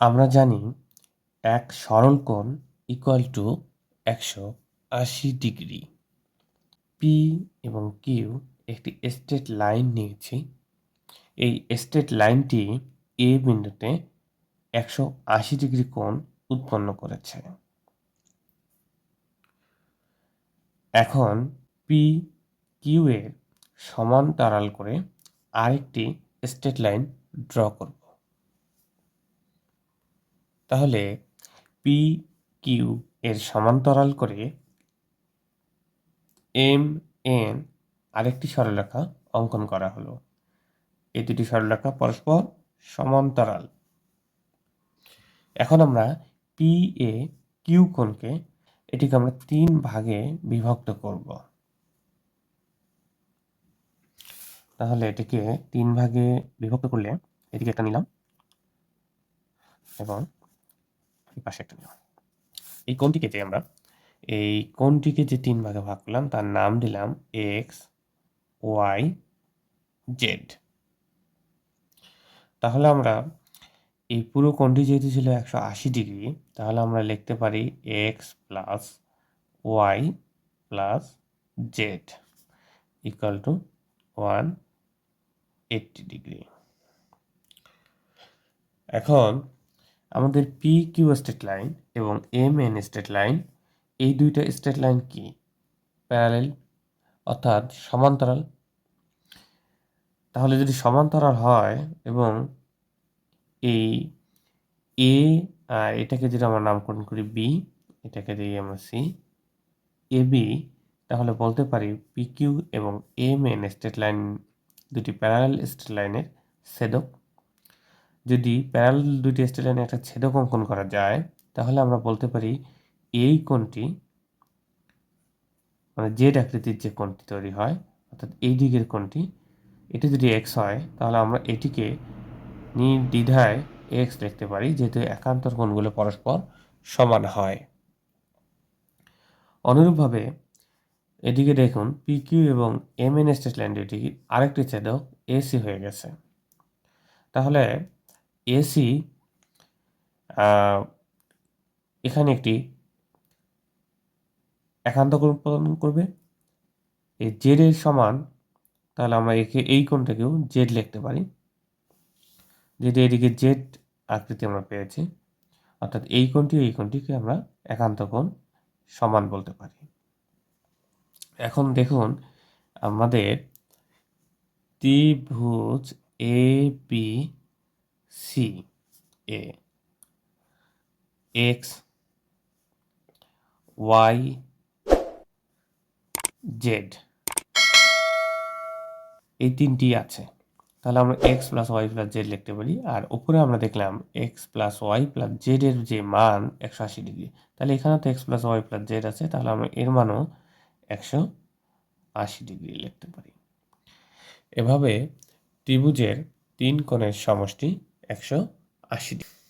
আমরা জানি এক সরল কোণ ইকুয়াল টু একশো আশি ডিগ্রি। পি এবং কিউ একটি স্ট্রেট লাইন নিয়েছি। এই স্ট্রেট লাইনটি এ বিন্দুতে একশো আশি ডিগ্রি কোণ উৎপন্ন করেছে। এখন পি কিউ এর সমান্তরাল করে আরেকটি স্ট্রেট লাইন ড্র করব। তাহলে পি কিউ এর সমান্তরাল করে এম এন আরেকটি সরলরেখা অঙ্কন করা হলো। এই দুটি সরলরেখা পরস্পর সমান্তরাল। এখন আমরা পি এ কিউ কোণকে এটিকে আমরা তিন ভাগে বিভক্ত করব। তাহলে এটিকে তিন ভাগে বিভক্ত করলে এটিকে একটা নিলাম এবং এই পাশে একটা নিলাম। এই কোণটিকে যে আমরা, এই কোণটিকে যে তিন ভাগে ভাগ করলাম, তার নাম দিলাম এক্স ওয়াই জেড। তাহলে আমরা এই পুরো কোণটি যেহেতু ছিল একশো আশি ডিগ্রি, তাহলে আমরা লিখতে পারি X plus Y plus Z equal to one eighty degree. এখন আমাদের পি কিউ স্টেট লাইন এবং এম এন স্টেট লাইন এই দুইটা স্টেট লাইন কি? প্যারালেল অর্থাৎ সমান্তরাল। তাহলে যদি সমান্তরাল হয় এবং এই এ এটাকে যদি আমরা নামকরণ করি বি এটাকে দিই আমরা সি এ বি তাহলে বলতে পারি পি কিউ এবং এম এন স্টেট লাইন দুটি প্যারালাল স্টেট লাইনের ছেদক। যদি প্যারালাল দুটি স্টেট লাইনে একটা ছেদক অঙ্কন করা যায়, তাহলে আমরা বলতে পারি এই কোণটি মানে জেড আকৃতির যে কোণটি তৈরি হয়, অর্থাৎ এই দিকের কোণটি, এটি যদি এক্স হয়, তাহলে আমরা এটিকে নির্দ্বিধায় এক্স লিখতে পারি, যেহেতু একান্তর কোণগুলো পরস্পর সমান হয়। অনুরূপভাবে এদিকে দেখুন পি কিউ এবং এম এন স্টেট লাইন দুটি আরেকটি ছেদক এসি হয়ে গেছে। তাহলে এসি এখানে একটি একান্ত কোণ উৎপাদন করবে। এই জেড এর সমান, তাহলে আমরা একে এই কোণটাকেও জেড লিখতে পারি। যেটি এদিকে জেড আকৃতি আমরা পেয়েছি, অর্থাৎ এই কোণটি, এই কোণটিকে আমরা একান্ত কোণ সমান বলতে পারি। এখন দেখুন, আমাদের ত্রিভুজ এ বি সি এ এক্স ওয়াই জেড এই তিনটি আছে। তাহলে আমরা X plus Y plus Z লিখতে পারি। আর উপরে আমরা দেখলাম X plus Y plus Z এর যে মান একশো আশি ডিগ্রি। তাহলে এখানে তো X plus Y plus Z আছে। তাহলে আমরা এর মানও একশো আশি ডিগ্রি লিখতে পারি। এভাবে ত্রিভুজের তিন কোণের সমষ্টি একশো আশি ডিগ্রি